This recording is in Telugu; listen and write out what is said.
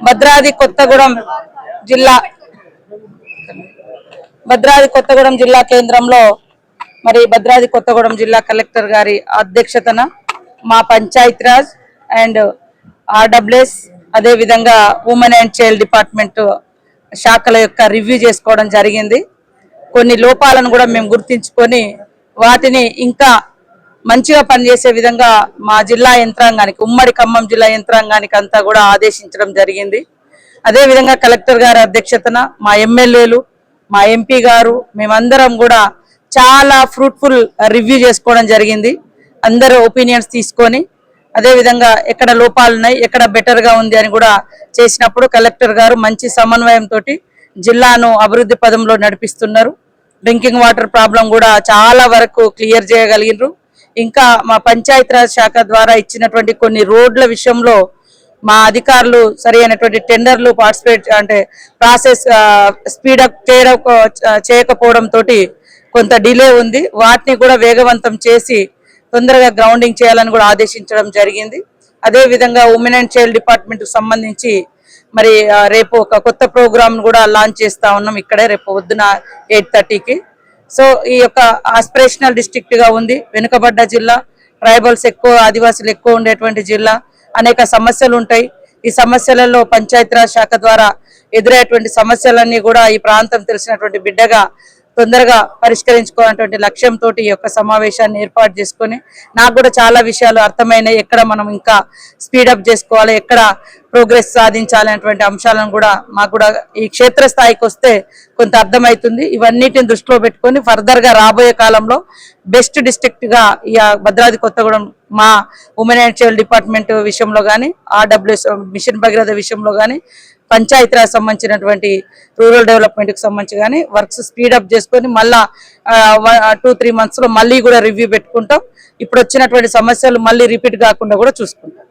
భద్రాది కొత్తగూడెం జిల్లా భద్రాది కొత్తగూడెం జిల్లా కేంద్రంలో మరి భద్రాది కొత్తగూడెం జిల్లా కలెక్టర్ గారి అధ్యక్షతన మా పంచాయతీరాజ్ అండ్ ఆర్డబ్ల్యూఎస్ అదేవిధంగా ఉమెన్ అండ్ చైల్డ్ డిపార్ట్మెంట్ శాఖల యొక్క రివ్యూ చేసుకోవడం జరిగింది. కొన్ని లోపాలను కూడా మేము గుర్తించుకొని వాటిని ఇంకా మంచిగా పనిచేసే విధంగా మా జిల్లా యంత్రాంగానికి ఉమ్మడి ఖమ్మం జిల్లా యంత్రాంగానికి అంతా కూడా ఆదేశించడం జరిగింది. అదే విధంగా కలెక్టర్ గారి అధ్యక్షతన మా ఎమ్మెల్యేలు మా ఎంపీ గారు మేమందరం కూడా చాలా ఫ్రూట్ఫుల్ రివ్యూ చేసుకోవడం జరిగింది. అందరూ ఒపీనియన్స్ తీసుకొని అదే విధంగా ఎక్కడ లోపాలు ఉన్నాయి ఎక్కడ బెటర్గా ఉంది అని కూడా చేసినప్పుడు కలెక్టర్ గారు మంచి సమన్వయంతో జిల్లాను అభివృద్ధి పదంలో నడిపిస్తున్నారు. డ్రింకింగ్ వాటర్ ప్రాబ్లం కూడా చాలా వరకు క్లియర్ చేయగలిగినారు ఇంకా మా పంచాయతీరాజ్ శాఖ ద్వారా ఇచ్చినటువంటి కొన్ని రోడ్ల విషయంలో మా అధికారులు సరి అయినటువంటి టెండర్లు పార్టిసిపేట్ అంటే ప్రాసెస్ స్పీడప్ చేయడం చేయకపోవడంతో కొంత డిలే ఉంది. వాటిని కూడా వేగవంతం చేసి తొందరగా గ్రౌండింగ్ చేయాలని కూడా ఆదేశించడం జరిగింది. అదే విధంగా ఉమెన్ అండ్ చైల్డ్ డిపార్ట్మెంట్కి సంబంధించి మరి రేపు ఒక కొత్త ప్రోగ్రామ్ కూడా లాంచ్ చేస్తా ఉన్నాం ఇక్కడే రేపు పొద్దున ఎయిట్ థర్టీకి. సో ఈ యొక్క ఆస్పిరేషనల్ డిస్ట్రిక్ట్గా ఉంది. వెనుకబడ్డ జిల్లా ట్రైబల్స్ ఎక్కువ ఆదివాసులు ఎక్కువ ఉండేటువంటి జిల్లా. అనేక సమస్యలు ఉంటాయి. ఈ సమస్యలలో పంచాయతీరాజ్ శాఖ ద్వారా ఎదురయ్యేటువంటి సమస్యలన్నీ కూడా ఈ ప్రాంతం తెలిసినటువంటి బిడ్డగా తొందరగా పరిష్కరించుకోవాలన్నటువంటి లక్ష్యంతో ఈ యొక్క సమావేశాన్ని ఏర్పాటు చేసుకొని నాకు కూడా చాలా విషయాలు అర్థమైనాయి. ఎక్కడ మనం ఇంకా స్పీడప్ చేసుకోవాలి ఎక్కడ ప్రోగ్రెస్ సాధించాలి అనేటువంటి అంశాలను కూడా మాకు కూడా ఈ క్షేత్ర స్థాయికి వస్తే కొంత అర్థమవుతుంది ఇవన్నిటిని దృష్టిలో పెట్టుకొని ఫర్దర్గా రాబోయే కాలంలో బెస్ట్ డిస్ట్రిక్ట్గా ఈ భద్రాద్రి కొత్తగూడెం మా ఉమెన్ అండ్ చైల్డ్ డిపార్ట్మెంట్ విషయంలో కానీ ఆర్డబ్ల్యూఎస్ మిషన్ భగీరథ విషయంలో కానీ పంచాయతీరాజ్ సంబంధించినటువంటి రూరల్ డెవలప్మెంట్కి సంబంధించి కానీ వర్క్స్ స్పీడప్ చేసుకొని మళ్ళా టూ త్రీ మంత్స్లో మళ్ళీ కూడా రివ్యూ పెట్టుకుంటాం. ఇప్పుడు వచ్చినటువంటి సమస్యలు మళ్ళీ రిపీట్ కాకుండా కూడా చూసుకుంటాం.